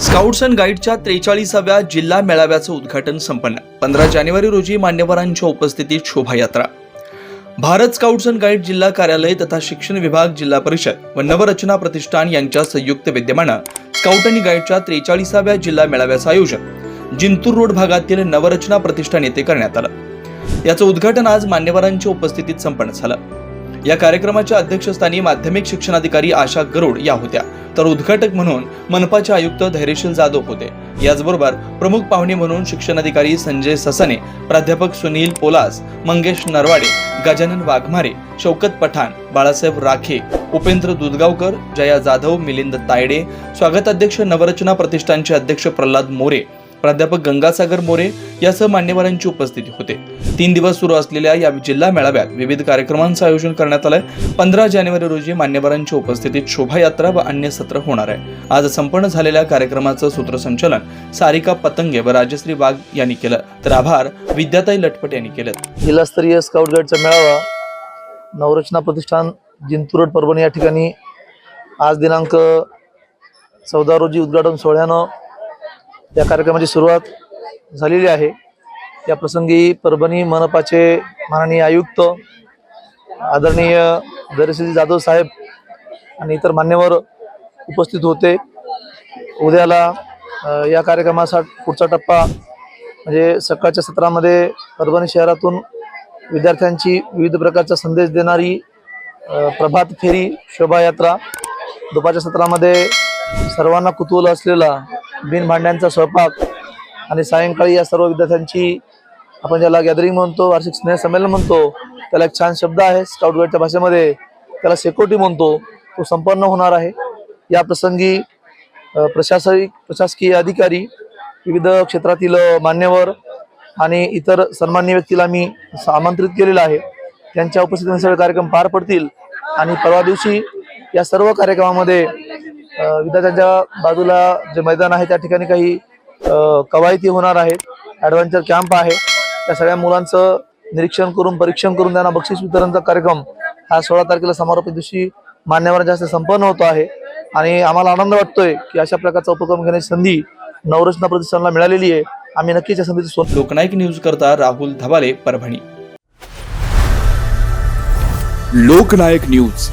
Scouts and गाईडच्या त्रेचाळीसाव्या जिल्हा मेळाव्याचं उद्घाटन संपन्न. पंधरा जानेवारी रोजी मान्यवरांच्या उपस्थितीत शोभायात्रा. भारत स्काउट्स अँड गाईड जिल्हा कार्यालय तथा शिक्षण विभाग जिल्हा परिषद व नवरचना प्रतिष्ठान यांच्या संयुक्त विद्यमानं स्काउट आणि गाईडच्या त्रेचाळीसाव्या जिल्हा मेळाव्याचं आयोजन जिंतूर रोड भागातील नवरचना प्रतिष्ठान येथे करण्यात आलं. याचं उद्घाटन आज मान्यवरांच्या उपस्थितीत संपन्न झालं. या कार्यक्रमाच्या अध्यक्षस्थानी माध्यमिक शिक्षणाधिकारी आशा गरुड या होत्या. तर उद्घाटक म्हणून मनपाचे आयुक्त धैर्यशील जाधव होते. याचबरोबर प्रमुख पाहुणे म्हणून शिक्षणाधिकारी संजय ससने प्राध्यापक सुनील पोलास मंगेश नरवाडे गजानन वाघमारे शौकत पठाण बाळासाहेब राखे उपेंद्र दुधगावकर जया जाधव मिलिंद तायडे स्वागताध्यक्ष नवरचना प्रतिष्ठानचे अध्यक्ष प्रल्हाद मोरे प्राध्यापक गंगासागर मोरे यासह मान्यवरांची उपस्थिती होते. तीन दिवस सुरू असलेल्या या जिल्हा मेळाव्यात विविध कार्यक्रमांचं आयोजन करण्यात आलंय. पंधरा जानेवारी रोजी मान्यवरांच्या उपस्थितीत शोभायात्रा व अन्य सत्र होणार आहे. आज संपन्न झालेल्या कार्यक्रमाचं सूत्रसंचालन सारिका पतंगे व राजश्री वाघ यांनी केलं. तर आभार विद्याताई लटपट यांनी केलं जिल्हास्तरीय स्काउट गाईडचा मेळावा नवरचना प्रतिष्ठान जिंतूर रोड परभणी या ठिकाणी आज दिनांक चौदा रोजी उद्घाटन सोहळ्यानं या कार्यक्रमाची सुरुवात झालेली आहे. या प्रसंगी परभणी मनपाचे माननीय आयुक्त आदरणीय दरश्री जाधव साहेब आणि इतर मान्यवर उपस्थित होते. उद्याला या कार्यक्रमासाठी पुढचा टप्पा म्हणजे सकाळच्या सत्रामध्ये परभणी शहरातून विद्यार्थ्यांची विविध प्रकारचा संदेश देणारी प्रभात फेरी शोभायात्रा. दुपारच्या सत्रामध्ये सर्वांना कुतूहल असलेला बिन भांड्यांचा स्वयंपाक आणि सायंकाळी या सर्व विद्यार्थ्यांची आपण ज्याला गॅदरिंग म्हणतो वार्षिक स्नेहसंमेलन म्हणतो त्याला एक छान शब्द आहे स्काउट गाईडच्या भाषेमध्ये. त्याला सेकोटी म्हणतो. तो संपन्न होणार आहे. या प्रसंगी अ, प्रशासनिक प्रशासकीय अधिकारी विविध क्षेत्रातील मान्यवर आणि इतर सन्मान्य व्यक्तीला मी आमंत्रित केलेलं आहे. त्यांच्या उपस्थितीने सगळे कार्यक्रम पार पडतील आणि परवा दिवशी या सर्व कार्यक्रमामध्ये विद्यार्थ्यांच्या बाजूला जे मैदान आहे त्या ठिकाणी काही कवायती होणार आहेत. ॲडव्हेंचर कॅम्प आहे. त्या सगळ्या मुलांचं निरीक्षण करून परीक्षण करून त्यांना बक्षीस वितरणचा कार्यक्रम हा सोळा तारखेला समारोप दिवशी मान्यवरांच्या हस्ते संपन्न होतो आहे. आणि आम्हाला आनंद वाटतोय की अशा प्रकारचा उपक्रम घेण्याची संधी नवरचना प्रतिष्ठानला मिळालेली आहे. आम्ही नक्कीच या संधीची लोकनायक न्यूज करता राहुल धबाले परभणी. लोकनायक न्यूज.